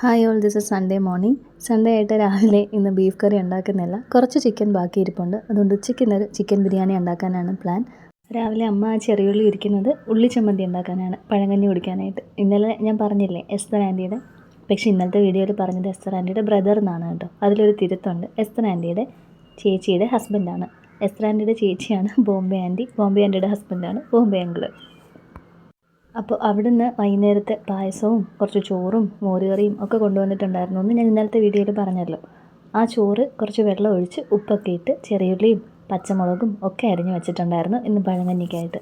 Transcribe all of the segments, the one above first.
Hi all this is Sunday morning Sunday ആയിട്ട് രാവിലെ ഇന്ന് ബീഫ് കറി ഉണ്ടാക്കുന്നില്ല. കുറച്ച് ചിക്കൻ ബാക്കി ഇരിപ്പുണ്ട്. അതുകൊണ്ട് ഉച്ചയ്ക്ക് ഇന്നൊരു ചിക്കൻ ബിരിയാണി ഉണ്ടാക്കാനാണ് പ്ലാൻ രാവിലെ അമ്മ ആ ചെറിയുള്ളി ഇരിക്കുന്നത് ഉള്ളി ചമ്മന്തി ഉണ്ടാക്കാനാണ്. പഴങ്കഞ്ഞി കുടിക്കാനായിട്ട്. ഇന്നലെ ഞാൻ പറഞ്ഞില്ലേ എസ്തർ ആന്റിയുടെ പക്ഷേ ഇന്നലത്തെ വീഡിയോയിൽ പറഞ്ഞത് എസ്തർ ആന്റിയുടെ ബ്രദർ എന്നാണ് കേട്ടോ. അതിലൊരു തിരുത്തുണ്ട്. എസ്തർ ആന്റിയുടെ ചേച്ചിയുടെ ഹസ്ബൻഡാണ് എസ്തർ ആന്റിയുടെ ചേച്ചിയാണ് ബോംബെ ആന്റി ബോംബെ ആന്റിയുടെ ഹസ്ബൻഡാണ് ബോംബെ അങ്കിൾ അപ്പോൾ അവിടുന്ന് വൈകുന്നേരത്തെ പായസവും കുറച്ച് ചോറും മോരുകറിയും ഒക്കെ കൊണ്ടുവന്നിട്ടുണ്ടായിരുന്നു എന്ന് ഞാൻ ഇന്നലത്തെ വീഡിയോയിൽ പറഞ്ഞല്ലോ. ആ ചോറ് കുറച്ച് വെള്ളം ഒഴിച്ച് ഉപ്പൊക്കെ ഇട്ട് ചെറിയുള്ളിയും പച്ചമുളകും ഒക്കെ അരിഞ്ഞു വെച്ചിട്ടുണ്ടായിരുന്നു ഇന്ന് പഴങ്കഞ്ഞിക്കായിട്ട്.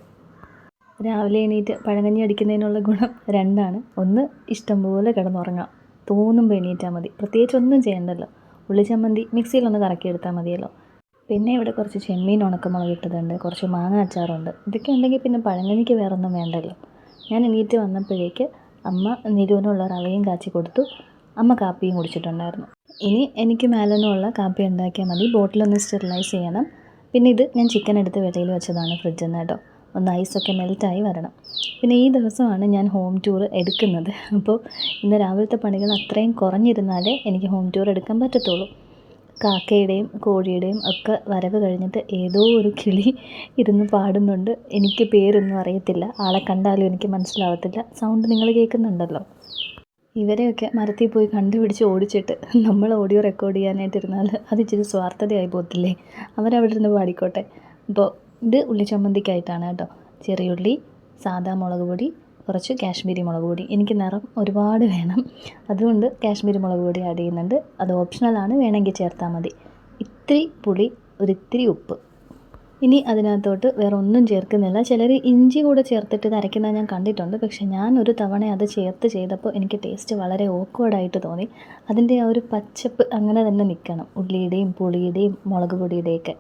രാവിലെ എണീറ്റ് പഴങ്കഞ്ഞി അടിക്കുന്നതിനുള്ള ഗുണം രണ്ടാണ്. ഒന്ന് ഇഷ്ടംപോലെ കിടന്നുറങ്ങാം. തോന്നുമ്പോൾ എണീറ്റാൽ മതി. പ്രത്യേകിച്ച് ഒന്നും ചെയ്യണ്ടല്ലോ. ഉള്ളിച്ചമ്മന്തി മിക്സിയിലൊന്ന് കറക്കി എടുത്താൽ മതിയല്ലോ. പിന്നെ ഇവിടെ കുറച്ച് ചെമ്മീൻ ഉണക്കമുളക് ഇട്ടതുണ്ട്. കുറച്ച് മാങ്ങ അച്ചാറുണ്ട്. ഇതൊക്കെ ഉണ്ടെങ്കിൽ പിന്നെ പഴങ്കഞ്ഞിക്ക് വേറൊന്നും വേണ്ടല്ലോ. ഞാൻ എണീറ്റ് വന്നപ്പോഴേക്ക് അമ്മ നിരൂനുള്ള റവയും കാച്ചി കൊടുത്തു. അമ്മ കാപ്പിയും കുടിച്ചിട്ടുണ്ടായിരുന്നു. ഇനി എനിക്ക് മേലനുമുള്ള കാപ്പി ഉണ്ടാക്കിയാൽ മതി. ബോട്ടിലൊന്ന് സ്റ്റെറിലൈസ് ചെയ്യണം. പിന്നെ ഇത് ഞാൻ ചിക്കൻ എടുത്ത് വെളിയിൽ വെച്ചതാണ് ഫ്രിഡ്ജിൽ നിന്ന് കേട്ടോ. ഒന്ന് ഐസൊക്കെ മെൽറ്റായി വരണം. പിന്നെ ഈ ദിവസമാണ് ഞാൻ ഹോം ടൂർ എടുക്കുന്നത്. അപ്പോൾ ഇന്ന് രാവിലത്തെ പണികൾ അത്രയും കുറഞ്ഞിരുന്നാലേ എനിക്ക് ഹോം ടൂർ എടുക്കാൻ പറ്റത്തുള്ളൂ. കാക്കയുടെയും കോഴിയുടെയും ഒക്കെ വരവ് കഴിഞ്ഞിട്ട് ഏതോ ഒരു കിളി ഇരുന്ന് പാടുന്നുണ്ട്. എനിക്ക് പേരൊന്നും അറിയത്തില്ല. ആളെ കണ്ടാലും എനിക്ക് മനസ്സിലാവത്തില്ല. സൗണ്ട് നിങ്ങൾ കേൾക്കുന്നുണ്ടല്ലോ. ഇവരെയൊക്കെ മരത്തിൽ പോയി കണ്ടുപിടിച്ച് ഓടിച്ചിട്ട് നമ്മൾ ഓഡിയോ റെക്കോർഡ് ചെയ്യാനായിട്ടിരുന്നാൽ അത് ഇച്ചിരി സ്വാർത്ഥതയായി പോകത്തില്ലേ? അവരവിടെ ഇരുന്ന് പാടിക്കോട്ടെ. അപ്പോൾ ഇത് ഉള്ളിച്ചമ്മന്തിക്കായിട്ടാണ് കേട്ടോ. ചെറിയുള്ളി സാദാ മുളക് പൊടി കുറച്ച് കാശ്മീരി മുളക് പൊടി. എനിക്ക് നിറം ഒരുപാട് വേണം. അതുകൊണ്ട് കാശ്മീരി മുളക് പൊടി ആഡ് ചെയ്യുന്നുണ്ട്. അത് ഓപ്ഷണലാണ് വേണമെങ്കിൽ ചേർത്താൽ മതി. ഇത്തിരി പുളി ഒരിത്തിരി ഉപ്പ്. ഇനി അതിനകത്തോട്ട് വേറെ ഒന്നും ചേർക്കുന്നില്ല. ചിലർ ഇഞ്ചി കൂടെ ചേർത്തിട്ട് ഇത് അരയ്ക്കുന്നത് ഞാൻ കണ്ടിട്ടുണ്ട്. പക്ഷേ ഞാൻ ഒരു തവണ അത് ചേർത്ത് ചെയ്തപ്പോൾ എനിക്ക് ടേസ്റ്റ് വളരെ ഓക്വേർഡായിട്ട് തോന്നി. അതിന്റെ ആ ഒരു പച്ചപ്പ് അങ്ങനെ തന്നെ നിൽക്കണം. ഉള്ളിയുടെയും പുളിയുടെയും മുളക് പൊടിയുടെയൊക്കെ.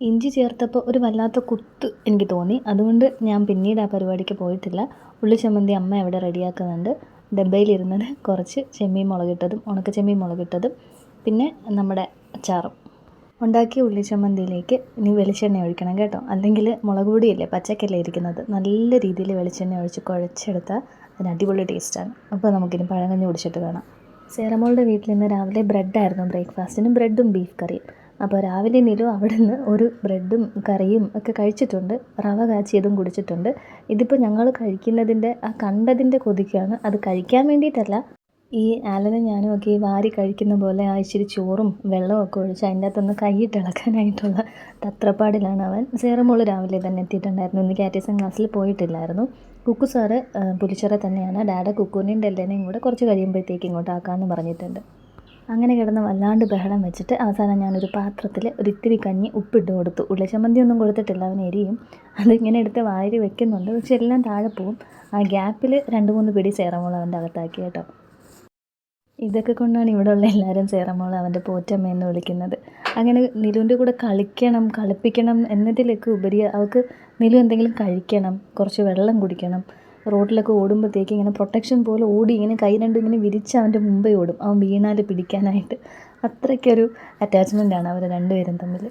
ഇഞ്ചി ചേർത്തപ്പോൾ ഒരു വല്ലാത്ത കുത്ത് എനിക്ക് തോന്നി. അതുകൊണ്ട് ഞാൻ പിന്നീട് ആ പരിപാടിക്ക് പോയിട്ടില്ല. ഉള്ളി ചമ്മന്തി അമ്മ അവിടെ റെഡിയാക്കുന്നുണ്ട്. ഡബ്ബയിലിരുന്നത് കുറച്ച് ചെമ്മീൻ മുളകിട്ടതും ഉണക്ക ചെമ്മീൻ മുളകിട്ടതും പിന്നെ നമ്മുടെ അച്ചാറും. ഉണ്ടാക്കിയ ഉള്ളി ചമ്മന്തിയിലേക്ക് ഇനി വെളിച്ചെണ്ണ ഒഴിക്കണം കേട്ടോ. അല്ലെങ്കിൽ മുളക് പൊടിയല്ലേ പച്ചക്കല്ലേ ഇരിക്കുന്നത്. നല്ല രീതിയിൽ വെളിച്ചെണ്ണ ഒഴിച്ച് കുഴച്ചെടുത്താൽ അതിന് അടിപൊളി ടേസ്റ്റാണ്. അപ്പോൾ നമുക്കിനി പഴങ്കഞ്ഞി കുടിച്ചിട്ട് കാണാം. സേറമോളുടെ വീട്ടിൽ നിന്ന് രാവിലെ ബ്രെഡായിരുന്നു ബ്രേക്ക്ഫാസ്റ്റിന്. ബ്രെഡും ബീഫ് കറിയും. അപ്പോൾ രാവിലെ നിലു അവിടെ നിന്ന് ഒരു ബ്രെഡും കറിയും ഒക്കെ കഴിച്ചിട്ടുണ്ട്. റവ കാച്ചിയതും കുടിച്ചിട്ടുണ്ട്. ഇതിപ്പോൾ ഞങ്ങൾ കഴിക്കുന്നതിന്റെ ആ കണ്ടതിന്റെ കൊതിക്കാണ്. അത് കഴിക്കാൻ വേണ്ടിയിട്ടല്ല. ഈ ആലനും ഞാനും ഒക്കെ ഈ വാരി കഴിക്കുന്ന പോലെ ആ ഇച്ചിരി ചോറും വെള്ളവും ഒക്കെ ഒഴിച്ച് അതിന്റെ അകത്തൊന്ന് കൈയിട്ടിളക്കാനായിട്ടുള്ള തത്രപ്പാടിലാണ് അവൻ. സേറമോൾ രാവിലെ തന്നെ എത്തിയിട്ടുണ്ടായിരുന്നു. ഇന്ന് കാറ്റീസൺ ക്ലാസ്സിൽ പോയിട്ടില്ലായിരുന്നു. കുക്കു സാറ് പുലിച്ചറ തന്നെയാണ്. ഡാഡ കുക്കുവിനെയും ഡെല്ലനെയും കൂടെ കുറച്ച് കഴിയുമ്പോഴത്തേക്ക് ഇങ്ങോട്ട് ആക്കാമെന്ന് പറഞ്ഞിട്ടുണ്ട്. അങ്ങനെ കിടന്ന് വല്ലാണ്ട് ബഹളം വെച്ചിട്ട് അവസാനം ഞാനൊരു പാത്രത്തിൽ ഒരു ഇത്തിരി കഞ്ഞി ഉപ്പിട്ട് കൊടുത്തു. ഉള്ളിച്ചമ്മന്തി ഒന്നും കൊടുത്തിട്ടില്ല അവൻ എരിയും. അതിങ്ങനെ എടുത്ത് വാരി വെക്കുന്നുണ്ട്. പക്ഷെ എല്ലാം താഴെ പോവും. ആ ഗ്യാപ്പിൽ രണ്ട് മൂന്ന് പിടി സേറമോൾ അവന്റെ അകത്താക്കി കേട്ടോ. ഇതൊക്കെ കൊണ്ടാണ് ഇവിടെ ഉള്ള എല്ലാവരും ചേറമോൾ അവന്റെ പോറ്റമ്മയെന്ന് വിളിക്കുന്നത്. അങ്ങനെ നിലുവിന്റെ കൂടെ കളിക്കണം കളിപ്പിക്കണം എന്നതിലേക്ക് ഉപരി അവൾക്ക് നിലു എന്തെങ്കിലും കഴിക്കണം കുറച്ച് വെള്ളം കുടിക്കണം. റോഡിലൊക്കെ ഓടുമ്പോഴത്തേക്ക് ഇങ്ങനെ പ്രൊട്ടക്ഷൻ പോലെ ഓടി ഇങ്ങനെ കൈ രണ്ടും ഇങ്ങനെ വിരിച്ച് അവന്റെ മുമ്പേ ഓടും അവൻ വീണാൽ പിടിക്കാനായിട്ട്. അത്രയ്ക്കൊരു അറ്റാച്ച്മെന്റാണ് അവർ രണ്ടുപേരും തമ്മിൽ.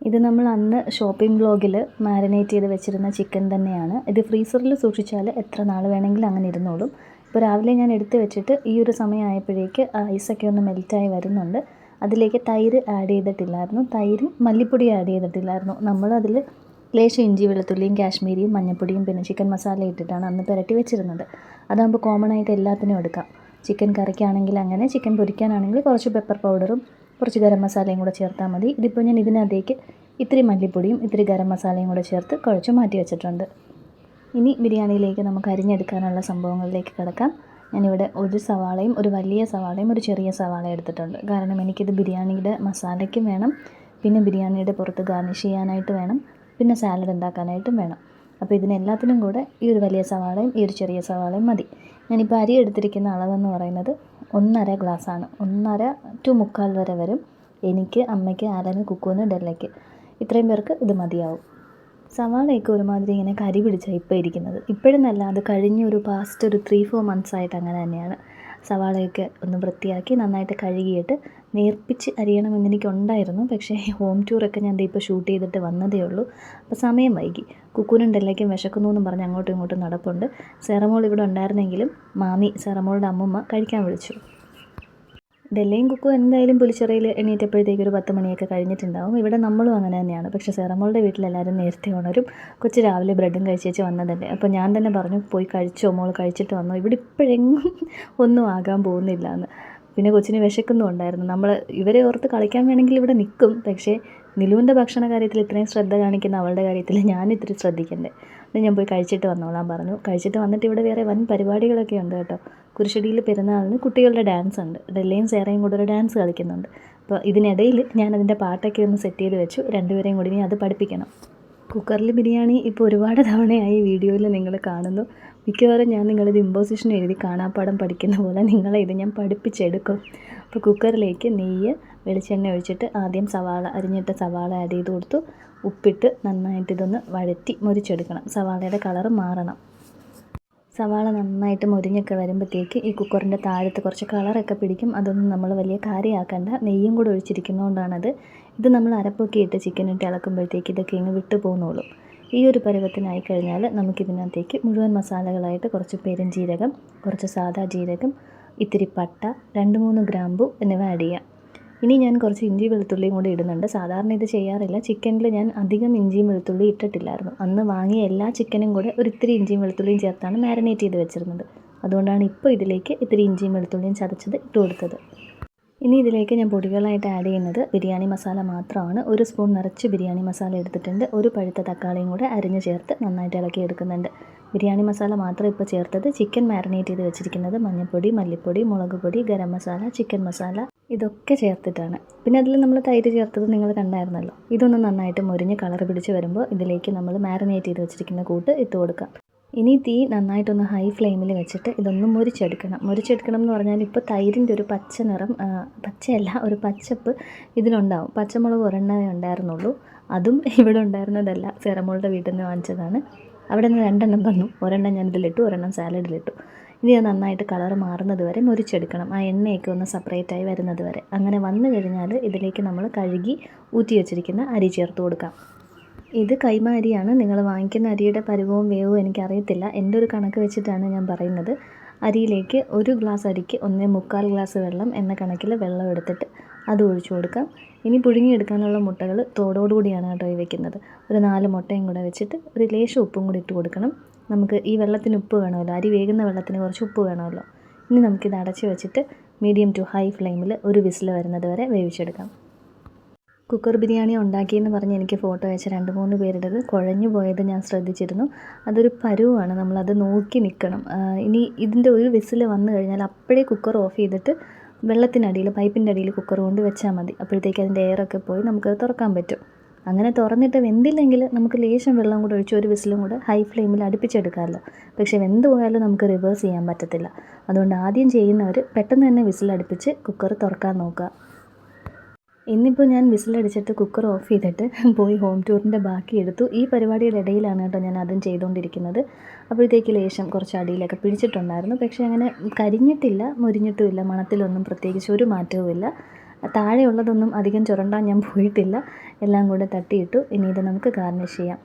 ഇത് നമ്മൾ അന്ന് ഷോപ്പിംഗ് ബ്ലോഗിൽ മാരിനേറ്റ് ചെയ്ത് വെച്ചിരുന്ന ചിക്കൻ തന്നെയാണ്. ഇത് ഫ്രീസറിൽ സൂക്ഷിച്ചാൽ എത്ര നാൾ വേണമെങ്കിലും അങ്ങനെ ഇരുന്നോളും. ഇപ്പോൾ രാവിലെ ഞാൻ എടുത്ത് വെച്ചിട്ട് ഈ ഒരു സമയമായപ്പോഴേക്ക് ഐസൊക്കെ ഒന്ന് മെൽറ്റായി വരുന്നുണ്ട്. അതിലേക്ക് തൈര് ആഡ് ചെയ്തിട്ടില്ലായിരുന്നു. തൈരും മല്ലിപ്പൊടി ആഡ് ചെയ്തിട്ടില്ലായിരുന്നു. നമ്മളതിൽ ലേശം ഇഞ്ചി വെളുത്തുള്ളിയും കാശ്മീരിയും മഞ്ഞൾപ്പൊടിയും പിന്നെ ചിക്കൻ മസാല ഇട്ടിട്ടാണ് അന്ന് പുരട്ടി വെച്ചിരുന്നത്. അതാകുമ്പോൾ കോമൺ ആയിട്ട് എല്ലാത്തിനും എടുക്കാം. ചിക്കൻ കറിക്കാണെങ്കിൽ അങ്ങനെ ചിക്കൻ പൊരിക്കാനാണെങ്കിൽ കുറച്ച് പെപ്പർ പൗഡറും കുറച്ച് ഗരം മസാലയും കൂടെ ചേർത്താൽ മതി. ഇതിപ്പോൾ ഞാൻ ഇതിനകത്തേക്ക് ഇത്തിരി മല്ലിപ്പൊടിയും ഇത്തിരി ഗരം മസാലയും കൂടെ ചേർത്ത് കുഴച്ച് മാറ്റി വെച്ചിട്ടുണ്ട്. ഇനി ബിരിയാണിയിലേക്ക് നമുക്ക് അരിഞ്ഞെടുക്കാനുള്ള സംഭവങ്ങളിലേക്ക് കിടക്കാം. ഞാനിവിടെ ഒരു സവാളയും ഒരു വലിയ സവാളയും ഒരു ചെറിയ സവാള എടുത്തിട്ടുണ്ട്. കാരണം എനിക്കിത് ബിരിയാണിയുടെ മസാലയ്ക്കും വേണം. പിന്നെ ബിരിയാണിയുടെ പുറത്ത് ഗാർണിഷ് ചെയ്യാനായിട്ട് വേണം. പിന്നെ സാലഡ് ഉണ്ടാക്കാനായിട്ടും വേണം. അപ്പോൾ ഇതിനെല്ലാത്തിനും കൂടെ ഈ ഒരു വലിയ സവാളയും ഈ ഒരു ചെറിയ സവാളയും മതി. ഞാനിപ്പോൾ അരി എടുത്തിരിക്കുന്ന അളവെന്ന് പറയുന്നത് ഒന്നര ഗ്ലാസ്സാണ് ഒന്നര ടു മുക്കാൽ വരെ വരും. എനിക്ക് അമ്മയ്ക്ക് ആലന് കുക്കുവിന് ഡെല്ലയ്ക്ക് ഇത്രയും പേർക്ക് ഇത് മതിയാവും. സവാളയൊക്കെ ഒരുമാതിരി ഇങ്ങനെ കരി പിടിച്ചാണ് ഇപ്പോൾ ഇരിക്കുന്നത്. ഇപ്പോഴെന്നല്ല അത് കഴിഞ്ഞ ഒരു പാസ്റ്റ് ഒരു ത്രീ ഫോർ മന്ത്സ് ആയിട്ട് അങ്ങനെ തന്നെയാണ്. സവാളയൊക്കെ ഒന്ന് വൃത്തിയാക്കി നന്നായിട്ട് കഴുകിയിട്ട് നേർപ്പിച്ച് അരിയണമെന്ന് എനിക്കുണ്ടായിരുന്നു. പക്ഷേ ഹോം ടൂറൊക്കെ ഞാൻ ഇപ്പോൾ ഷൂട്ട് ചെയ്തിട്ട് വന്നതേ ഉള്ളൂ. അപ്പോൾ സമയം വൈകി. കുക്കൂനും ഡെല്ലയ്ക്കും വിശക്കുന്നു എന്നും പറഞ്ഞ് അങ്ങോട്ടും ഇങ്ങോട്ടും നടപ്പുണ്ട്. സെറമോൾ ഇവിടെ ഉണ്ടായിരുന്നെങ്കിലും മാമി സെറമോളുടെ അമ്മമ്മ കഴിക്കാൻ വിളിച്ചു. ഡെല്ലയും കുക്കു എന്തായാലും പുലിച്ചിറയിൽ എണീറ്റപ്പോഴത്തേക്ക് ഒരു പത്ത് മണിയൊക്കെ കഴിഞ്ഞിട്ടുണ്ടാവും. ഇവിടെ നമ്മളും അങ്ങനെ തന്നെയാണ്. പക്ഷേ സെറമോളുടെ വീട്ടിലെല്ലാവരും നേരത്തെ ഉണരും. കൊച്ചു രാവിലെ ബ്രെഡും കഴിച്ചേച്ച് വന്നതല്ലേ. അപ്പോൾ ഞാൻ തന്നെ പറഞ്ഞു പോയി കഴിച്ചോ മോൾ കഴിച്ചിട്ട് വന്നോ. ഇവിടെ ഇപ്പോഴെങ്ങും ഒന്നും ആകാൻ പോകുന്നില്ല എന്ന് പിന്നെ കൊച്ചിന് വിശക്കുന്നുണ്ടായിരുന്നു നമ്മൾ ഇവരെ ഓർത്ത് കളിക്കാൻ വേണമെങ്കിൽ ഇവിടെ നിൽക്കും പക്ഷേ നിലുവിന്റെ ഭക്ഷണ കാര്യത്തിൽ ഇത്രയും ശ്രദ്ധ കാണിക്കുന്ന അവളുടെ കാര്യത്തിൽ ഞാൻ ഇത്തിരി ശ്രദ്ധിക്കണ്ടേ. അത് ഞാൻ പോയി കഴിച്ചിട്ട് വന്നോളാം പറഞ്ഞു. കഴിച്ചിട്ട് വന്നിട്ട് ഇവിടെ വേറെ വൻ പരിപാടികളൊക്കെ ഉണ്ട് കേട്ടോ. കുരിശടിയിൽ പെരുന്നാളിന് കുട്ടികളുടെ ഡാൻസ് ഉണ്ട്. ഡെല്ലയും സേറയും കൂടെ ഒരു ഡാൻസ് കളിക്കുന്നുണ്ട്. അപ്പോൾ ഇതിനിടയിൽ ഞാൻ അതിന്റെ പാട്ടൊക്കെ ഒന്ന് സെറ്റ് ചെയ്ത് വെച്ചു. രണ്ടുപേരെയും കൂടി ഇനി അത് പഠിപ്പിക്കണം. കുക്കറിൽ ബിരിയാണി ഇപ്പോൾ ഒരുപാട് തവണയായി വീഡിയോയിൽ നിങ്ങൾ കാണുന്നു. മിക്കവാറും ഞാൻ നിങ്ങളിത് ഇമ്പോസിഷൻ എഴുതി കാണാപ്പാടം പഠിക്കുന്ന പോലെ നിങ്ങളെ ഇത് ഞാൻ പഠിപ്പിച്ചെടുക്കും. അപ്പോൾ കുക്കറിലേക്ക് നെയ്യ് വെളിച്ചെണ്ണ ഒഴിച്ചിട്ട് ആദ്യം സവാള അരിഞ്ഞിട്ട് സവാള ആഡ് ചെയ്ത് കൊടുത്തു. ഉപ്പിട്ട് നന്നായിട്ട് ഇതൊന്ന് വഴറ്റി മുരിച്ചെടുക്കണം. സവാളയുടെ കളർ മാറണം. സവാള നന്നായിട്ട് മുരിഞ്ഞൊക്കെ വരുമ്പോഴത്തേക്ക് ഈ കുക്കറിന്റെ താഴത്ത് കുറച്ച് കളറൊക്കെ പിടിക്കും. അതൊന്നും നമ്മൾ വലിയ കാര്യമാക്കണ്ട നെയ്യും കൂടെ ഒഴിച്ചിരിക്കുന്നതുകൊണ്ടാണത് ഇത് നമ്മൾ അരപ്പൊക്കെ ഇട്ട് ചിക്കൻ ഇട്ട് ഇളക്കുമ്പോഴത്തേക്ക് ഇതൊക്കെ ഇങ്ങ് വിട്ടു പോകുന്നുള്ളൂ ഈ ഒരു പരുവത്തിനായി കഴിഞ്ഞാൽ നമുക്കിതിനകത്തേക്ക് മുഴുവൻ മസാലകളായിട്ട് കുറച്ച് പെരുംജീരകം കുറച്ച് സാദാ ജീരകം ഇത്തിരി പട്ട രണ്ട് മൂന്ന് ഗ്രാമ്പു എന്നിവ ആഡ് ചെയ്യാം. ഇനി ഞാൻ കുറച്ച് ഇഞ്ചി വെളുത്തുള്ളിയും കൂടി ഇടുന്നുണ്ട്. സാധാരണ ഇത് ചെയ്യാറില്ല. ചിക്കനിൽ ഞാൻ അധികം ഇഞ്ചിയും വെളുത്തുള്ളിയും ഇട്ടിട്ടില്ലായിരുന്നു. അന്ന് വാങ്ങിയ എല്ലാ ചിക്കനും കൂടെ ഒരു ഇത്തിരി ഇഞ്ചിയും വെളുത്തുള്ളിയും ചേർത്താണ് മാരിനേറ്റ് ചെയ്ത് വെച്ചിരുന്നത്. അതുകൊണ്ടാണ് ഇപ്പോൾ ഇതിലേക്ക് ഇത്തിരി ഇഞ്ചിയും വെളുത്തുള്ളിയും ചതച്ചത് ഇട്ട് കൊടുത്തത്. ഇനി ഇതിലേക്ക് ഞാൻ പൊടികളായിട്ട് ആഡ് ചെയ്യുന്നത് ബിരിയാണി മസാല മാത്രമാണ്. ഒരു സ്പൂൺ നിറച്ച് ബിരിയാണി മസാല എടുത്തിട്ടുണ്ട്. ഒരു പഴുത്ത തക്കാളിയും കൂടെ അരിഞ്ഞ് ചേർത്ത് നന്നായിട്ട് ഇളക്കി എടുക്കുന്നുണ്ട്. ബിരിയാണി മസാല മാത്രം ഇപ്പോൾ ചേർത്തത് ചിക്കൻ മാരിനേറ്റ് ചെയ്ത് വെച്ചിരിക്കുന്നത് മഞ്ഞൾപ്പൊടി മല്ലിപ്പൊടി മുളക് പൊടി ഗരം മസാല ചിക്കൻ മസാല ഇതൊക്കെ ചേർത്തിട്ടാണ്. പിന്നെ അതിൽ നമ്മൾ തൈര് ചേർത്തത് നിങ്ങൾ കണ്ടായിരുന്നല്ലോ. ഇതൊന്ന് നന്നായിട്ട് മുരിഞ്ഞ് കളർ പിടിച്ച് വരുമ്പോൾ ഇതിലേക്ക് നമ്മൾ മാരിനേറ്റ് ചെയ്ത് വെച്ചിരിക്കുന്ന കൂട്ട് ഇട്ട് കൊടുക്കാം. ഇനി തീ നന്നായിട്ടൊന്ന് ഹൈ ഫ്ലെയിമിൽ വെച്ചിട്ട് ഇതൊന്ന് മുരിച്ചെടുക്കണം. മുരിച്ചെടുക്കണം എന്ന് പറഞ്ഞാൽ ഇപ്പോൾ തൈരിന്റെ ഒരു പച്ച നിറം പച്ചയല്ല ഒരു പച്ചപ്പ് ഇതിലുണ്ടാവും. പച്ചമുളക് ഒരെണ്ണമേ ഉണ്ടായിരുന്നുള്ളൂ. അതും ഇവിടെ ഉണ്ടായിരുന്നതല്ല. സെറമോളുടെ വീട്ടിൽ നിന്ന് വാങ്ങിച്ചതാണ്. അവിടെ നിന്ന് രണ്ടെണ്ണം തന്നു. ഒരെണ്ണം ഞാൻ ഇതിലിട്ടു ഒരെണ്ണം സാലഡിലിട്ടു ഇനി അത് നന്നായിട്ട് കളർ മാറുന്നത് വരെ മുരിച്ചെടുക്കണം. ആ എണ്ണയൊക്കെ ഒന്ന് സെപ്പറേറ്റായി വരുന്നത് വരെ. അങ്ങനെ വന്നു കഴിഞ്ഞാൽ ഇതിലേക്ക് നമ്മൾ കഴുകി ഊറ്റി വെച്ചിരിക്കുന്ന അരി ചേർത്ത് കൊടുക്കാം. ഇത് കൈമ അരിയാണ് നിങ്ങൾ വാങ്ങിക്കുന്ന അരിയുടെ പരുവവും വേവും എനിക്കറിയത്തില്ല. എന്റെ ഒരു കണക്ക് വെച്ചിട്ടാണ് ഞാൻ പറയുന്നത്. അരിയിലേക്ക് ഒരു ഗ്ലാസ് അരിക്ക് ഒന്നേ മുക്കാൽ ഗ്ലാസ് വെള്ളം എന്ന കണക്കിൽ വെള്ളം എടുത്തിട്ട് അത് ഒഴിച്ചു കൊടുക്കാം. ഇനി പുഴുങ്ങിയെടുക്കാനുള്ള മുട്ടകൾ തോടോടുകൂടിയാണ് കേട്ടോ ഈ വെക്കുന്നത്. ഒരു നാല് മുട്ടയും കൂടെ വെച്ചിട്ട് ഒരു ലേശം ഉപ്പും കൂടി ഇട്ട് കൊടുക്കണം. നമുക്ക് ഈ വെള്ളത്തിന് ഉപ്പ് വേണമല്ലോ. അരി വേകുന്ന വെള്ളത്തിന് കുറച്ച് ഉപ്പ് വേണമല്ലോ. ഇനി നമുക്കിത് അടച്ച് വെച്ചിട്ട് മീഡിയം ടു ഹൈ ഫ്ലെയിമിൽ ഒരു വിസിൽ വരുന്നത് വരെ വേവിച്ചെടുക്കാം. കുക്കർ ബിരിയാണി ഉണ്ടാക്കിയെന്ന് പറഞ്ഞ് എനിക്ക് ഫോട്ടോ അയച്ച രണ്ട് മൂന്ന് പേരുടേത് കുഴഞ്ഞു പോയത് ഞാൻ ശ്രദ്ധിച്ചിരുന്നു. അതൊരു പരുവാണ്. നമ്മളത് നോക്കി നിൽക്കണം. ഇനി ഇതിന്റെ ഒരു വിസിൽ വന്നു കഴിഞ്ഞാൽ അപ്പോഴേ കുക്കർ ഓഫ് ചെയ്തിട്ട് വെള്ളത്തിനടിയിൽ പൈപ്പിന്റെ അടിയിൽ കുക്കർ കൊണ്ട് വെച്ചാൽ മതി. അപ്പോഴത്തേക്ക് അതിന്റെ എയറൊക്കെ പോയി നമുക്കത് തുറക്കാൻ പറ്റും. അങ്ങനെ തുറന്നിട്ട് വെന്തില്ലെങ്കിൽ നമുക്ക് ലേശം വെള്ളം കൂടെ ഒഴിച്ച് ഒരു വിസിലും കൂടെ ഹൈ ഫ്ലെയിമിൽ അടുപ്പിച്ചെടുക്കാമല്ലോ. പക്ഷേ വെന്ത് പോയാലും നമുക്ക് റിവേഴ്സ് ചെയ്യാൻ പറ്റത്തില്ല. അതുകൊണ്ട് ആദ്യം ചെയ്യുന്നവർ പെട്ടെന്ന് തന്നെ വിസിൽ അടുപ്പിച്ച് കുക്കർ തുറക്കാൻ നോക്കുക. ഇന്നിപ്പോൾ ഞാൻ വിസിലടിച്ചിട്ട് കുക്കർ ഓഫ് ചെയ്തിട്ട് പോയി ഹോം ടൂറിന്റെ ബാക്കി എടുത്തു. ഈ പരിപാടിയുടെ ഇടയിലാണ് കേട്ടോ ഞാൻ അതും ചെയ്തുകൊണ്ടിരിക്കുന്നത് അപ്പോഴത്തേക്ക് ലേശം കുറച്ച് അടിയിലൊക്കെ പിടിച്ചിട്ടുണ്ടായിരുന്നു. പക്ഷേ അങ്ങനെ കരിഞ്ഞിട്ടില്ല മുരിഞ്ഞിട്ടുമില്ല മണത്തിലൊന്നും പ്രത്യേകിച്ച് ഒരു മാറ്റവുമില്ല. താഴെയുള്ളതൊന്നും അധികം ചുരണ്ടാൻ ഞാൻ പോയിട്ടില്ല. എല്ലാം കൂടെ തട്ടിയിട്ടു. ഇനി ഇത് നമുക്ക് ഗാർണിഷ് ചെയ്യാം.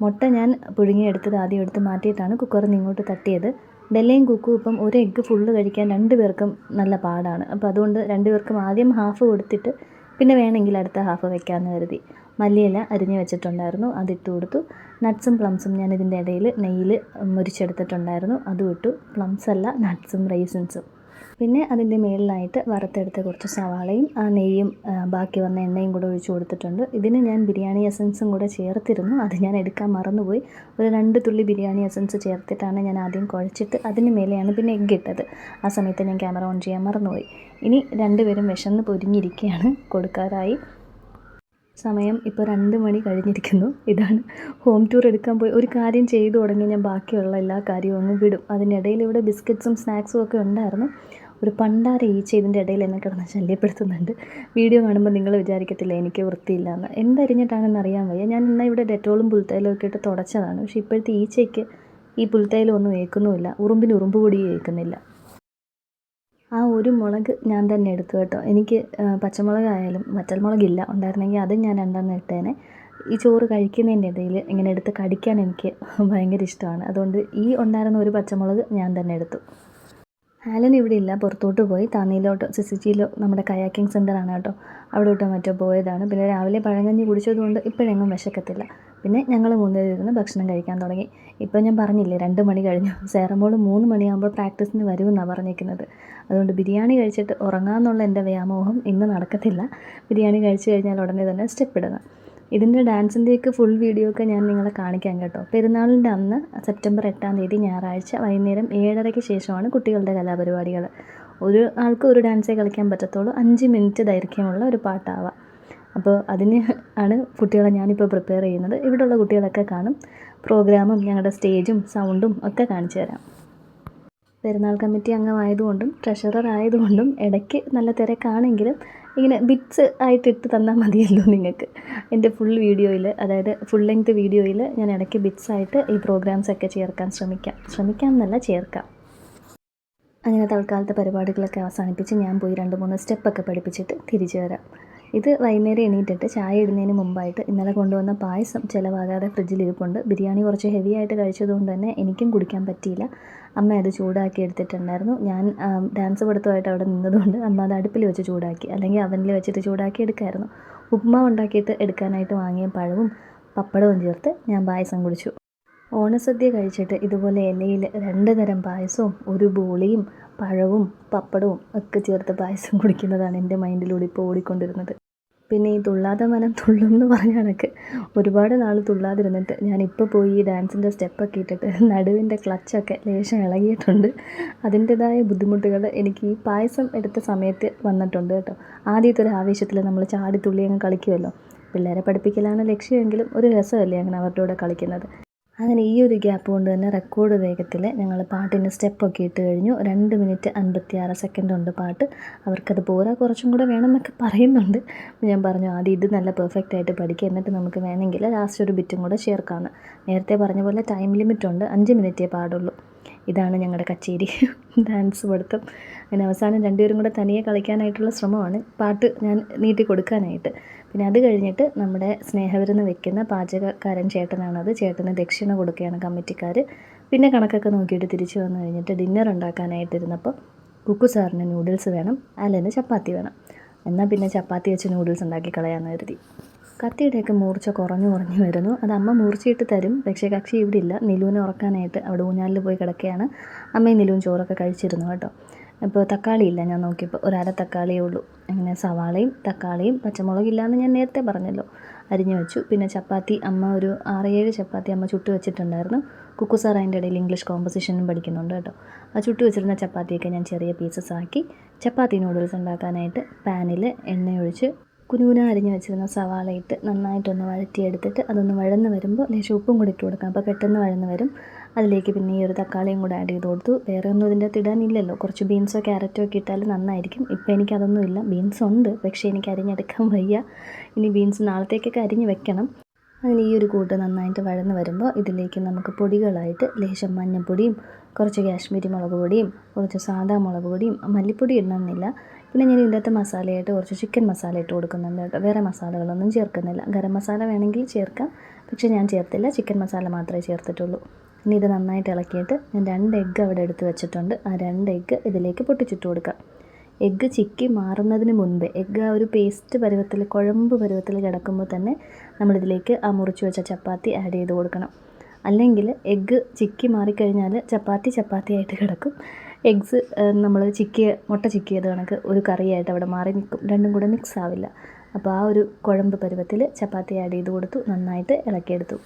മുട്ട ഞാൻ പുഴുങ്ങിയെടുത്തത് ആദ്യം എടുത്ത് മാറ്റിയിട്ടാണ് കുക്കറിൽ നിന്ന് ഇങ്ങോട്ട് തട്ടിയത്. ബെല്ലയും കുക്കും ഇപ്പം ഒരു എഗ്ഗ് ഫുള്ള് കഴിക്കാൻ രണ്ട് പേർക്കും നല്ല പാടാണ്. അപ്പോൾ അതുകൊണ്ട് രണ്ട് പേർക്കും ആദ്യം ഹാഫ് കൊടുത്തിട്ട് പിന്നെ വേണമെങ്കിൽ അടുത്ത ഹാഫ് വെക്കാമെന്ന് കരുതി. മല്ലിയില അരിഞ്ഞ് വെച്ചിട്ടുണ്ടായിരുന്നു. അതിട്ട് കൊടുത്തു. നട്ട്സും പ്ലംസും ഞാൻ ഇതിന്റെ ഇടയിൽ നെയ്യിൽ മുരിച്ചെടുത്തിട്ടുണ്ടായിരുന്നു. അതും ഇട്ടു. പ്ലംസ് അല്ല നട്ട്സും റൈസിൻസും പിന്നെ അതിന്റെ മേളിലായിട്ട് വറുത്തെടുത്ത കുറച്ച് സവാളയും ആ നെയ്യും ബാക്കി വന്ന എണ്ണയും കൂടെ ഒഴിച്ചു കൊടുത്തിട്ടുണ്ട്. ഇതിന് ഞാൻ ബിരിയാണി എസൻസും കൂടെ ചേർത്തിരുന്നു. അത് ഞാൻ എടുക്കാൻ മറന്നുപോയി. ഒരു രണ്ട് തുള്ളി ബിരിയാണി എസൻസ് ചേർത്തിട്ടാണ് ഞാൻ ആദ്യം കുഴച്ചിട്ട് അതിന് മേലെയാണ് പിന്നെ എഗ്ഗ് ഇട്ടത്. ആ സമയത്ത് ഞാൻ ക്യാമറ ഓൺ ചെയ്യാൻ മറന്നുപോയി. ഇനി രണ്ടുപേരും വിശന്ന് പൊരിഞ്ഞിരിക്കുകയാണ് കൊടുക്കാറായി. സമയം ഇപ്പോൾ രണ്ട് മണി കഴിഞ്ഞിരിക്കുന്നു. ഇതാണ് ഹോം ടൂർ എടുക്കാൻ പോയി. ഒരു കാര്യം ചെയ്തു തുടങ്ങി ഞാൻ ബാക്കിയുള്ള എല്ലാ കാര്യവും അങ്ങ് വിടും. അതിനിടയിൽ ഇവിടെ ബിസ്ക്കറ്റ്സും സ്നാക്സും ഒക്കെ ഉണ്ടായിരുന്നു. ഒരു പണ്ടാര ഈച്ച ഇതിന്റെ ഇടയിൽ എന്നെ കിടന്ന് ശല്യപ്പെടുത്തുന്നുണ്ട്. വീഡിയോ കാണുമ്പോൾ നിങ്ങൾ വിചാരിക്കത്തില്ല എനിക്ക് വൃത്തിയില്ല എന്ന് എന്തരിഞ്ഞിട്ടാണെന്ന് അറിയാൻ വയ്യ. ഞാൻ എന്നാൽ ഇവിടെ ഡെറ്റോളും പുൽത്തൈലും ഒക്കെ ഇട്ട് തുടച്ചതാണ്. പക്ഷേ ഇപ്പോഴത്തെ ഈച്ചയ്ക്ക് ഈ പുൽത്തൈലം ഒന്നും ഏൽക്കുന്നുമില്ല. ഉറുമ്പിന് ഉറുമ്പ് പൊടി ഏൽക്കുന്നില്ല. ആ ഒരു മുളക് ഞാൻ തന്നെ എടുത്തു കേട്ടോ. എനിക്ക് പച്ചമുളകായാലും വറ്റൽമുളകില്ല. ഉണ്ടായിരുന്നെങ്കിൽ അതും ഞാൻ രണ്ടെണ്ണം ഇട്ടേനെ. ഈ ചോറ് കഴിക്കുന്നതിന്റെ ഇടയിൽ ഇങ്ങനെ എടുത്ത് കടിക്കാൻ എനിക്ക് ഭയങ്കര ഇഷ്ടമാണ്. അതുകൊണ്ട് ഈ ഉണ്ടായിരുന്ന ഒരു പച്ചമുളക് ഞാൻ തന്നെ എടുത്തു. ആലൻ ഇവിടെ ഇല്ല പുറത്തോട്ട് പോയി. താന്നിയിലോട്ട് സിസിജിയിലോ നമ്മുടെ കയാക്കിംഗ് സെന്ററാണ് കേട്ടോ. അവിടോട്ടോ മറ്റോ പോയതാണ്. പിന്നെ രാവിലെ പഴങ്കഞ്ഞി കുടിച്ചതുകൊണ്ട് ഇപ്പോഴെങ്ങും വിശക്കത്തില്ല. പിന്നെ ഞങ്ങൾ മൂന്നുപേരിരുന്ന് ഭക്ഷണം കഴിക്കാൻ തുടങ്ങി. ഇപ്പോൾ ഞാൻ പറഞ്ഞില്ലേ രണ്ട് മണി കഴിഞ്ഞു. സേറമോൾ മൂന്ന് മണിയാകുമ്പോൾ പ്രാക്ടീസിന് വരുമെന്നാണ് പറഞ്ഞിരിക്കുന്നത്. അതുകൊണ്ട് ബിരിയാണി കഴിച്ചിട്ട് ഉറങ്ങാമെന്നുള്ള എന്റെ വ്യാമോഹം ഇന്ന് നടക്കത്തില്ല. ബിരിയാണി കഴിച്ചു കഴിഞ്ഞാൽ ഉടനെ തന്നെ സ്റ്റെപ്പ് ഇടുക ഇതിന്റെ ഡാൻസിന്റെയൊക്കെ ഫുൾ വീഡിയോ ഒക്കെ ഞാൻ നിങ്ങളെ കാണിക്കാം കേട്ടോ. പെരുന്നാളിന്റെ അന്ന് സെപ്റ്റംബർ എട്ടാം തീയതി ഞായറാഴ്ച വൈകുന്നേരം ഏഴരയ്ക്ക് ശേഷമാണ് കുട്ടികളുടെ കലാപരിപാടികൾ. ഒരു ആൾക്ക് ഒരു ഡാൻസേ കളിക്കാൻ പറ്റത്തുള്ളൂ. അഞ്ച് മിനിറ്റ് ദൈർഘ്യമുള്ള ഒരു പാട്ടാവാം. അപ്പോൾ അതിന് ആണ് കുട്ടികളെ ഞാനിപ്പോൾ പ്രിപ്പയർ ചെയ്യുന്നത്. ഇവിടെയുള്ള കുട്ടികളൊക്കെ കാണും. പ്രോഗ്രാമും ഞങ്ങളുടെ സ്റ്റേജും സൗണ്ടും ഒക്കെ കാണിച്ചു തരാം. പെരുന്നാൾ കമ്മിറ്റി അംഗമായതുകൊണ്ടും ട്രഷറർ ആയതുകൊണ്ടും ഇടയ്ക്ക് നല്ല തിരക്കാണെങ്കിലും ഇങ്ങനെ ബിറ്റ്സ് ആയിട്ട് ഇട്ട് തന്നാൽ മതിയല്ലോ നിങ്ങൾക്ക് എന്റെ ഫുൾ വീഡിയോയിൽ അതായത് ഫുൾ ലെങ്ത് വീഡിയോയിൽ ഞാൻ ഇടയ്ക്ക് ബിറ്റ്സ് ആയിട്ട് ഈ പ്രോഗ്രാംസ് ഒക്കെ ചേർക്കാൻ ശ്രമിക്കാം. ശ്രമിക്കാം എന്നല്ല ചേർക്കാം. അങ്ങനെ തൽക്കാലത്തെ പരിപാടികളൊക്കെ അവസാനിപ്പിച്ച് ഞാൻ പോയി രണ്ട് മൂന്ന് സ്റ്റെപ്പൊക്കെ പഠിപ്പിച്ചിട്ട് തിരിച്ചു വരാം. ഇത് വൈകുന്നേരം എണീറ്റിട്ട് ചായ ഇടുന്നതിന് മുമ്പായിട്ട് ഇന്നലെ കൊണ്ടുവന്ന പായസം ചിലവാകാതെ ഫ്രിഡ്ജിൽ ഇരിപ്പുണ്ട്. ബിരിയാണി കുറച്ച് ഹെവി ആയിട്ട് കഴിച്ചതുകൊണ്ട് തന്നെ എനിക്കും കുടിക്കാൻ പറ്റിയില്ല. അമ്മ അത് ചൂടാക്കി എടുത്തിട്ടുണ്ടായിരുന്നു. ഞാൻ ഡാൻസ് പഠിത്തമായിട്ട് അവിടെ നിന്നതുകൊണ്ട് അമ്മ അത് അടുപ്പിൽ വെച്ച് ചൂടാക്കി അല്ലെങ്കിൽ അവനിൽ വെച്ചിട്ട് ചൂടാക്കി എടുക്കായിരുന്നു. ഉപ്മാവ് ഉണ്ടാക്കിയിട്ട് എടുക്കാനായിട്ട് വാങ്ങിയ പഴവും പപ്പടവും ചേർത്ത് ഞാൻ പായസം കുടിച്ചു. ഓണസദ്യ കഴിച്ചിട്ട് ഇതുപോലെ ഇലയിൽ രണ്ട് തരം പായസവും ഒരു ബോളിയും പഴവും പപ്പടവും ഒക്കെ ചേർത്ത് പായസം കുടിക്കുന്നതാണ് എന്റെ മൈൻഡിലൂടെ ഇപ്പോൾ ഓടിക്കൊണ്ടിരുന്നത്. പിന്നെ ഈ തുള്ളാതെ മനം തുള്ളും എന്ന് പറഞ്ഞ കണക്ക് ഒരുപാട് നാൾ തുള്ളാതിരുന്നിട്ട് ഞാനിപ്പോൾ പോയി ഈ ഡാൻസിന്റെ സ്റ്റെപ്പൊക്കെ ഇട്ടിട്ട് നടുവിന്റെ ക്ലച്ചൊക്കെ ലേശം ഇളകിയിട്ടുണ്ട്. അതിന്റെതായ ബുദ്ധിമുട്ടുകൾ എനിക്ക് ഈ പായസം എടുത്ത സമയത്ത് വന്നിട്ടുണ്ട് കേട്ടോ. ആദ്യത്തെ ഒരു ആവേശത്തിൽ നമ്മൾ ചാടി തുള്ളി അങ്ങ് കളിക്കുമല്ലോ പിള്ളേരെ പഠിപ്പിക്കലാണ് ലക്ഷ്യമെങ്കിലും ഒരു രസമല്ലേ അങ്ങനെ അവരുടെ കൂടെ കളിക്കുന്നത്. അങ്ങനെ ഈ ഒരു ഗ്യാപ്പ് കൊണ്ട് തന്നെ റെക്കോർഡ് വേഗത്തിൽ ഞങ്ങൾ പാട്ടിന്റെ സ്റ്റെപ്പൊക്കെ ഇട്ട് കഴിഞ്ഞു. രണ്ട് മിനിറ്റ് അൻപത്തിയാറ് സെക്കൻഡ് ഉണ്ട് പാട്ട്. അവർക്കത് പോരാ കുറച്ചും കൂടെ വേണമെന്നൊക്കെ പറയുന്നുണ്ട്. ഞാൻ പറഞ്ഞു ആദ്യം ഇത് നല്ല പെർഫെക്റ്റ് ആയിട്ട് പഠിക്കുക എന്നിട്ട് നമുക്ക് വേണമെങ്കിൽ ലാസ്റ്റ് ഒരു ബിറ്റും കൂടെ ചേർക്കാമെന്ന് നേരത്തെ പറഞ്ഞ പോലെ ടൈം ലിമിറ്റ് ഉണ്ട്. അഞ്ച് മിനിറ്റേ പാടുള്ളൂ. ഇതാണ് ഞങ്ങളുടെ കച്ചേരി. ഡാൻസ് പഠിത്തം. അങ്ങനെ അവസാനം രണ്ടുപേരും കൂടെ തനിയെ കളിക്കാനായിട്ടുള്ള ശ്രമമാണ്. പാട്ട് ഞാൻ നീട്ടി കൊടുക്കാനായിട്ട്. പിന്നെ അത് കഴിഞ്ഞിട്ട് നമ്മുടെ സ്നേഹവിരുന്ന് വെക്കുന്ന പാചകക്കാരൻ ചേട്ടനാണത് ചേട്ടന് ദക്ഷിണ കൊടുക്കുകയാണ് കമ്മിറ്റിക്കാർ പിന്നെ കണക്കൊക്കെ നോക്കിയിട്ട് തിരിച്ചു വന്നു കഴിഞ്ഞിട്ട് ഡിന്നർ ഉണ്ടാക്കാനായിട്ടിരുന്നപ്പോൾ കുക്കു സാറിന് നൂഡിൽസ് വേണം അല്ലെങ്കിൽ ചപ്പാത്തി വേണം. എന്നാൽ പിന്നെ ചപ്പാത്തി വെച്ച് നൂഡിൽസ് ഉണ്ടാക്കി കളയാമെന്ന് കരുതി. കത്തിയുടെയൊക്കെ മൂർച്ച കുറഞ്ഞു കുറഞ്ഞു വരുന്നു. അത് അമ്മ മൂർച്ചയിട്ട് തരും. പക്ഷേ കക്ഷി ഇവിടെ ഇല്ല. നിലുവിനെ ഉറക്കാനായിട്ട് അവിടെ ഊഞ്ഞാലിൽ പോയി കിടക്കുകയാണ്. അമ്മയും നിലുവും ചോറൊക്കെ കഴിച്ചിരുന്നു കേട്ടോ. ഇപ്പോൾ തക്കാളി ഇല്ല ഞാൻ നോക്കിയപ്പോൾ ഒരര തക്കാളിയേ ഉള്ളൂ. അങ്ങനെ സവാളയും തക്കാളിയും പച്ചമുളകില്ലാന്ന് ഞാൻ നേരത്തെ പറഞ്ഞല്ലോ. അരിഞ്ഞു വെച്ചു. പിന്നെ ചപ്പാത്തി. അമ്മ ഒരു ആറ് ഏഴ് ചപ്പാത്തി അമ്മ ചുട്ട് വെച്ചിട്ടുണ്ടായിരുന്നു. കുക്കു സാർ അതിന്റെ ഇടയിൽ ഇംഗ്ലീഷ് കോമ്പസിഷനും പഠിക്കുന്നുണ്ട് കേട്ടോ. ആ ചുട്ട് വെച്ചിരുന്ന ചപ്പാത്തിയൊക്കെ ഞാൻ ചെറിയ പീസസ് ആക്കി ചപ്പാത്തി നൂഡിൽസ് ഉണ്ടാക്കാനായിട്ട് പാനിൽ എണ്ണയൊഴിച്ച് കുനുകുന അരിഞ്ഞ് വെച്ചിരുന്ന സവാള ഇട്ട് നന്നായിട്ടൊന്ന് വഴറ്റിയെടുത്തിട്ട് അതൊന്ന് വഴന്ന് വരുമ്പോൾ ലേശം ഉപ്പും കൂടി ഇട്ട് കൊടുക്കാം. അപ്പോൾ പെട്ടെന്ന് വഴന്ന് വരും. അതിലേക്ക് പിന്നെ ഈ ഒരു തക്കാളിയും കൂടെ ആഡ് ചെയ്ത് കൊടുത്തു. വേറെ ഒന്നും ഇതിന്റെ അകത്ത് കുറച്ച് ബീൻസോ ക്യാരറ്റോ ഒക്കെ ഇട്ടാൽ നന്നായിരിക്കും. ഇപ്പോൾ എനിക്കതൊന്നും ഇല്ല. ബീൻസ് ഉണ്ട്. പക്ഷേ എനിക്ക് അരിഞ്ഞെടുക്കാൻ വയ്യ. ഇനി ബീൻസ് നാളത്തേക്കൊക്കെ അരിഞ്ഞ് വെക്കണം. അങ്ങനെ ഈ ഒരു കൂട്ട് നന്നായിട്ട് വഴന്ന് വരുമ്പോൾ ഇതിലേക്ക് നമുക്ക് പൊടികളായിട്ട് ലേശം മഞ്ഞൾപ്പൊടിയും കുറച്ച് കാശ്മീരി മുളക് പൊടിയും കുറച്ച് സാദാ മുളക് പൊടിയും മല്ലിപ്പൊടി ഇടണമെന്നില്ല. പിന്നെ ഞാൻ ഇതിന്റെ അകത്ത് മസാലയായിട്ട് കുറച്ച് ചിക്കൻ മസാല ഇട്ട് കൊടുക്കുന്നുണ്ട് കേട്ടോ. വേറെ മസാലകളൊന്നും ചേർക്കുന്നില്ല. ഗരം മസാല വേണമെങ്കിൽ ചേർക്കാം. പക്ഷേ ഞാൻ ചേർത്തില്ല. ചിക്കൻ മസാല മാത്രമേ ചേർത്തിട്ടുള്ളൂ. ഇനി ഇത് നന്നായിട്ട് ഇളക്കിയിട്ട് ഞാൻ രണ്ട് എഗ്ഗ് അവിടെ എടുത്ത് വെച്ചിട്ടുണ്ട്. ആ രണ്ട് എഗ്ഗ് ഇതിലേക്ക് പൊട്ടിച്ചിട്ട് കൊടുക്കാം എഗ്ഗ് ചിക്കി മാറുന്നതിന് മുൻപേ എഗ്ഗ് ആ ഒരു പേസ്റ്റ് പരുവത്തിൽ കുഴമ്പ് പരുവത്തിൽ കിടക്കുമ്പോൾ തന്നെ നമ്മളിതിലേക്ക് ആ മുറിച്ച് വെച്ച ചപ്പാത്തി ആഡ് ചെയ്ത് കൊടുക്കണം. അല്ലെങ്കിൽ എഗ്ഗ് ചിക്കി മാറിക്കഴിഞ്ഞാൽ ചപ്പാത്തി ചപ്പാത്തി ആയിട്ട് കിടക്കും. എഗ്സ് നമ്മൾ ചിക്കിയ മുട്ട ചിക്കിയത് കണക്ക് ഒരു കറിയായിട്ട് അവിടെ മാറി നിൽക്കും. രണ്ടും കൂടെ മിക്സ് ആവില്ല. അപ്പോൾ ആ ഒരു കുഴമ്പ് പരുവത്തിൽ ചപ്പാത്തി ആഡ് ചെയ്ത് കൊടുത്തു നന്നായിട്ട് ഇളക്കിയെടുത്തു.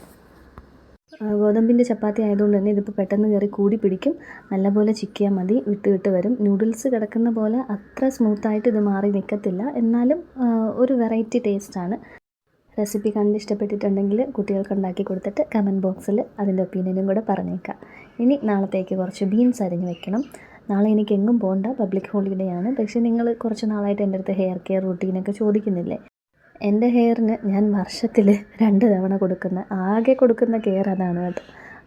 ഗോതമ്പിന്റെ ചപ്പാത്തി ആയതുകൊണ്ട് തന്നെ ഇതിപ്പോൾ പെട്ടെന്ന് കയറി കൂടി പിടിക്കും. നല്ലപോലെ ചിക്കിയാൽ മതി വിട്ട് വിട്ട് വരും. നൂഡിൽസ് കിടക്കുന്ന പോലെ അത്ര സ്മൂത്തായിട്ട് ഇത് മാറി നിൽക്കത്തില്ല എന്നാലും ഒരു വെറൈറ്റി ടേസ്റ്റാണ് റെസിപ്പി കണ്ട് ഇഷ്ടപ്പെട്ടിട്ടുണ്ടെങ്കിൽ കുട്ടികൾക്ക് ഉണ്ടാക്കി കൊടുത്തിട്ട് കമന്റ് ബോക്സിൽ അതിന്റെ ഒപ്പീനിയനും കൂടെ പറഞ്ഞേക്കാം. ഇനി നാളത്തേക്ക് കുറച്ച് ബീൻസ് അരിഞ്ഞ് വെക്കണം. നാളെ എനിക്ക് എങ്ങും പോകണ്ട പബ്ലിക് ഹോളിഡേ ആണ്. പക്ഷേ നിങ്ങൾ കുറച്ച് നാളായിട്ട് എന്റെ അടുത്ത് ഹെയർ കെയർ റൂട്ടീനൊക്കെ ചോദിക്കുന്നില്ലേ? എന്റെ ഹെയറിന് ഞാൻ വർഷത്തിൽ രണ്ട് തവണ കൊടുക്കുന്ന ആകെ കൊടുക്കുന്ന കെയർ അതാണ് കേട്ടോ.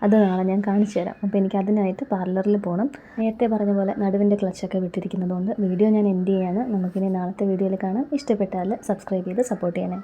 അത് നാളെ ഞാൻ കാണിച്ചു തരാം. അപ്പോൾ എനിക്ക് അതിനായിട്ട് പാർലറിൽ പോകണം നേരത്തെ പറഞ്ഞ പോലെ നടുവിന്റെ ക്ലച്ചൊക്കെ വിട്ടിരിക്കുന്നതുകൊണ്ട് വീഡിയോ ഞാൻ എൻഡ് ചെയ്യാണ്. നമുക്കിനി നാളത്തെ വീഡിയോയിൽ കാണാം. ഇഷ്ടപ്പെട്ടാൽ സബ്സ്ക്രൈബ് ചെയ്ത് സപ്പോർട്ട് ചെയ്യണേ.